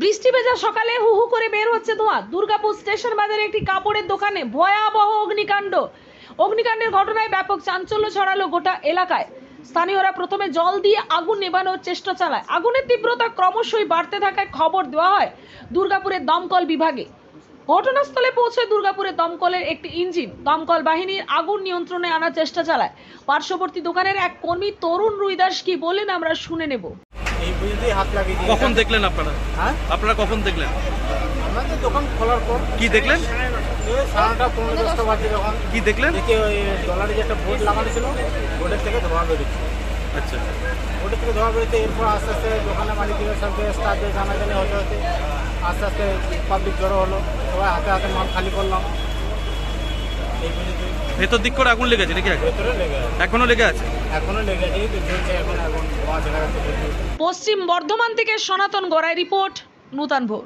বৃষ্টি ভেজা সকালে হু হু করে বের হচ্ছে ধোঁয়া। দুর্গাপুর স্টেশন বাজারে একটি কাপড়ের দোকানে ভয়াবহ অগ্নিকাণ্ড। অগ্নিকাণ্ডের ঘটনায় ব্যাপক চাঞ্চল্য ছড়ালো গোটা এলাকায়। স্থানীয়রা প্রথমে জল দিয়ে আগুন নেভানোর চেষ্টা চালায়। আগুনের তীব্রতা ক্রমশই বাড়তে থাকায় খবর দেওয়া হয় দুর্গাপুরের দমকল বিভাগে। ঘটনাস্থলে পৌঁছে দুর্গাপুরের দমকলের একটি ইঞ্জিন। দমকল বাহিনীর আগুন নিয়ন্ত্রণে আনার চেষ্টা চালায়। পার্শ্ববর্তী দোকানের এক কর্মী তরুণ রুইদাস কি বলেন আমরা শুনে নেব। কখন দেখলেন আপনারা? হ্যাঁ? আপনারা কখন দেখলেন? আমাদের দোকান খোলার পর। কি দেখলেন? সাড়ে পনেরো দশটা বাজে যখন। কি দেখলেন? ডলারে যে একটা বোর্ড লাগানো ছিল বোর্ডের থেকে ধোয়া বেরোচ্ছে। আচ্ছা। বোর্ডের থেকে ধোয়া এরপর আস্তে আস্তে দোকানের মালিকের সঙ্গে স্টাফদের জানাজানি হতে হতে আস্তে আস্তে পাবলিক জড়ো হলো। সবাই হাতে হাতে মাল খালি করলাম। এই ভেতর দিক করে আগুন লেগেছে নাকি? ভেতরে লেগে আছে। এখনও লেগে আছে? এখনও লেগে আছে পশ্চিম বর্ধমান থেকে সনাতন গড়াই রিপোর্ট নূতন ভোর।